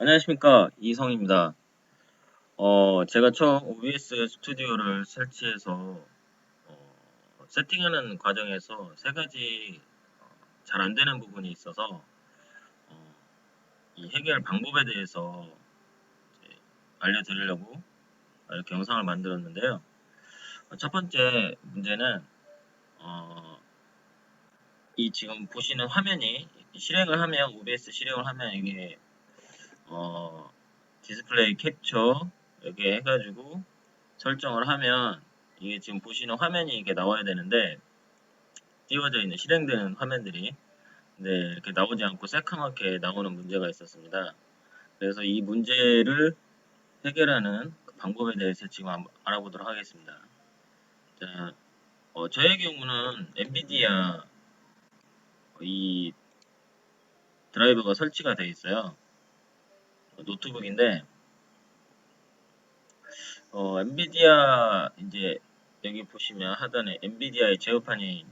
안녕하십니까 이성입니다. 어, 제가 처음 OBS 스튜디오를 설치해서 어, 세팅하는 과정에서 세 가지 잘안 되는 부분이 있어서 어, 이 해결 방법에 대해서 알려드리려고 이렇게 영상을 만들었는데요. 첫 번째 문제는 어, 이 지금 보시는 화면이 실행을 하면 OBS 실행을 하면 이게 어, 디스플레이 캡처 여기 해가지고 설정을 하면 이게 지금 보시는 화면이 이게 나와야 되는데 띄워져 있는 실행되는 화면들이 네, 이렇게 나오지 않고 새카맣게 나오는 문제가 있었습니다. 그래서 이 문제를 해결하는 그 방법에 대해서 지금 알아보도록 하겠습니다. 자, 어, 저의 경우는 엔비디아 이 드라이버가 설치가 되어 있어요. 노트북인데 어, 엔비디아 이제 여기 보시면 하단에 엔비디아의 제어판이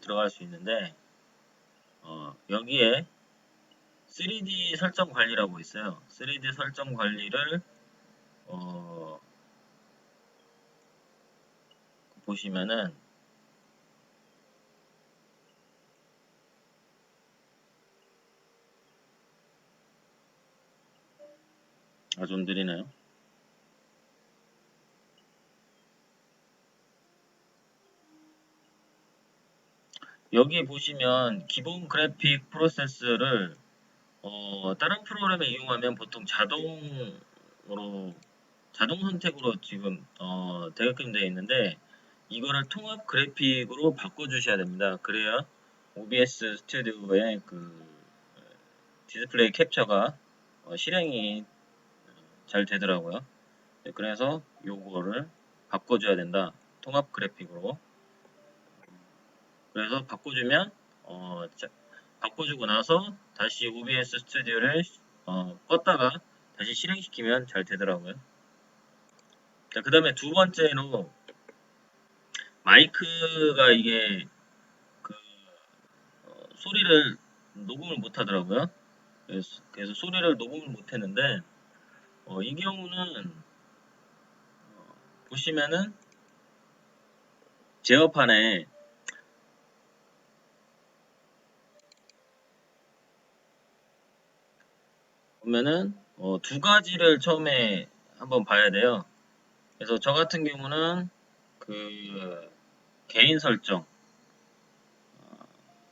들어갈 수 있는데 어, 여기에 3D 설정 관리라고 있어요. 3D 설정 관리를 어, 보시면은 아, 좀 느리나요? 여기 보시면 기본 그래픽 프로세스를 어, 다른 프로그램을 이용하면 보통 자동으로 자동 선택으로 지금 어, 되게끔 되어 있는데 이거를 통합 그래픽으로 바꿔 주셔야 됩니다. 그래야 OBS 스튜디오의 그 디스플레이 캡처가 어, 실행이 잘 되더라고요. 네, 그래서 요거를 바꿔줘야 된다. 통합 그래픽으로. 그래서 바꿔주면 어, 자, 바꿔주고 나서 다시 OBS 스튜디오를 어, 껐다가 다시 실행시키면 잘 되더라고요. 자, 그 다음에 두 번째로 마이크가 이게 그 어, 소리를 녹음을 못 하더라고요. 그래서, 그래서 소리를 녹음을 못 했는데 어, 이 경우는 어, 보시면은 제어판에 보면은 어, 두 가지를 처음에 한번 봐야 돼요. 그래서 저 같은 경우는 그 개인 설정 어,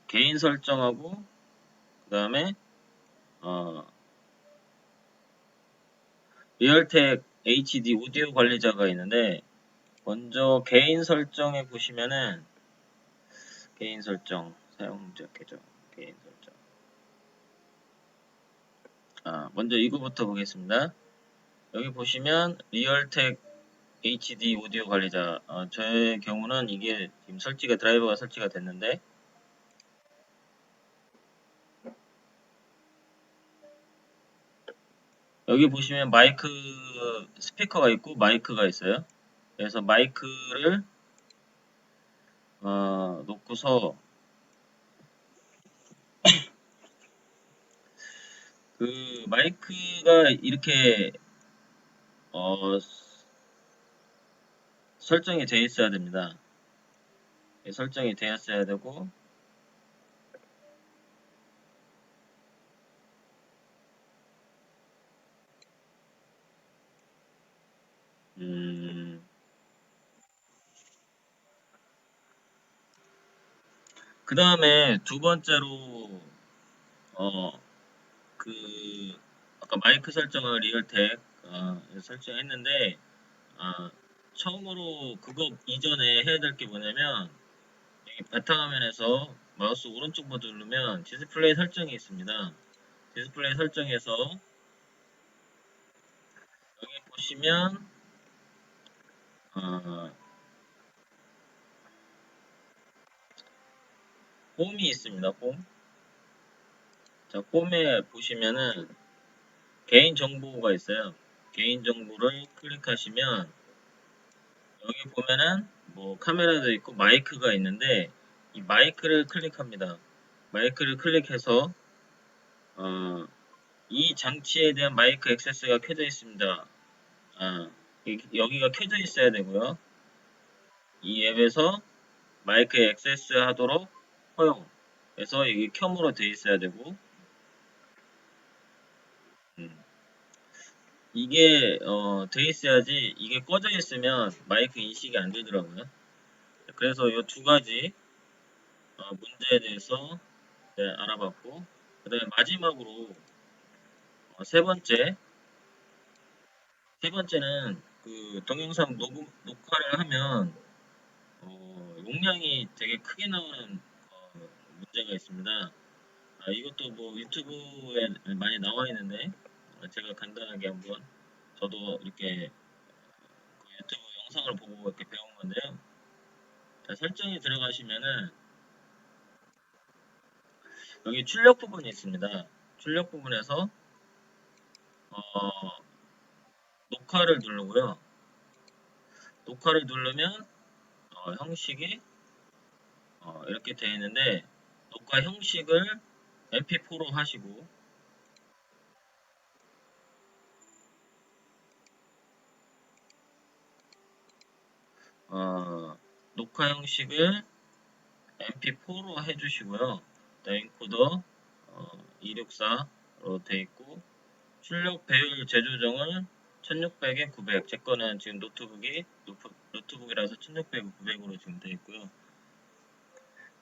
개인 설정하고 그 다음에 어, 리얼텍 HD 오디오 관리자가 있는데 먼저 개인 설정에 보시면은 개인 설정 사용자 계정 개인 설정. 아 먼저 이거부터 보겠습니다. 여기 보시면 리얼텍 HD 오디오 관리자. 어, 저의 경우는 이게 지금 설치가 드라이버가 설치가 됐는데 여기 보시면 마이크 스피커가 있고 마이크가 있어요. 그래서 마이크를 어, 놓고서 그 마이크가 이렇게 어, 설정이 되어 있어야 됩니다. 설정이 되었어야 되고 음, 그 다음에 두 번째로 어, 그 아까 마이크 설정을 리얼텍 어, 설정했는데 어, 처음으로 그거 이전에 해야 될 게 뭐냐면 여기 바탕화면에서 마우스 오른쪽 버튼 누르면 디스플레이 설정이 있습니다. 디스플레이 설정에서 여기 보시면 어, 홈이 있습니다. 홈. 자, 홈에 보시면은 개인 정보가 있어요. 개인 정보를 클릭하시면 여기 보면은 뭐 카메라도 있고 마이크가 있는데 이 마이크를 클릭합니다. 마이크를 클릭해서 어, 이 장치에 대한 마이크 액세스가 켜져 있습니다. 아, 이- 여기가 켜져 있어야 되고요. 이 앱에서 마이크 액세스 하도록 허용. 그래서 이게 켬으로 돼 있어야 되고, 음. 이게 어, 돼 있어야지 이게 꺼져 있으면 마이크 인식이 안 되더라고요. 그래서 이 두 가지 어, 문제에 대해서 네, 알아봤고, 그 다음에 마지막으로 어, 세 번째 세 번째는 그 동영상 녹음 녹화를 하면 어, 용량이 되게 크게 나오는 어, 문제가 있습니다. 아, 이것도 뭐 유튜브에 많이 나와 있는데 어, 제가 간단하게 한번 저도 이렇게 그 유튜브 영상을 보고 이렇게 배운 건데요. 자, 설정에 들어가시면은 여기 출력 부분이 있습니다. 출력 부분에서 어, 녹화를 누르고요. 녹화를 누르면 어, 형식이 어, 이렇게 되어 있는데 녹화 형식을 MP4로 하시고 어, 녹화 형식을 MP4로 해주시고요. 엔코더 어, 264로 되어 있고 출력 배율 재조정을 1600에 900. 제 거는 지금 노트북이 노트, 노트북이라서 1600에 900으로 지금 되어 있고요.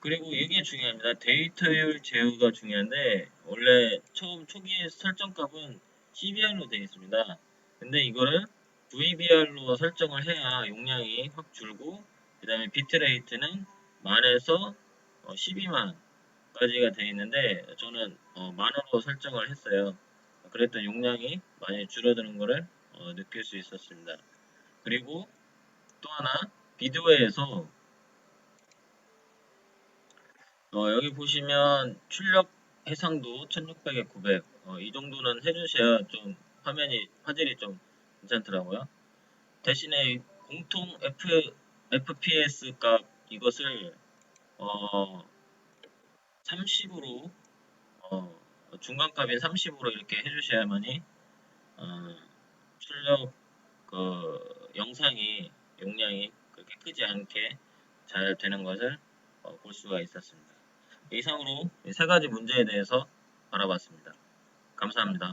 그리고 이게 중요합니다. 데이터율 제어가 중요한데 원래 처음 초기 설정값은 CBR로 되어 있습니다. 근데 이거를 VBR로 설정을 해야 용량이 확 줄고 그 다음에 비트레이트는 만에서 12만까지가 되어 있는데 저는 어, 만으로 설정을 했어요. 그랬더니 용량이 많이 줄어드는 것을 어, 느낄 수 있었습니다. 그리고 또 하나 비디오에서 어, 여기 보시면 출력 해상도 1600에 900. 어, 이 정도는 해주셔야 좀 화면이 화질이 좀 괜찮더라고요. 대신에 공통 F, FPS 값 이것을 어, 30으로 어, 중간값인 30으로 이렇게 해주셔야만이 어, 출력 그 영상이 용량이 그렇게 크지 않게 잘 되는 것을 어, 볼 수가 있었습니다. 이상으로 이세 가지 문제에 대해서 알아봤습니다. 감사합니다.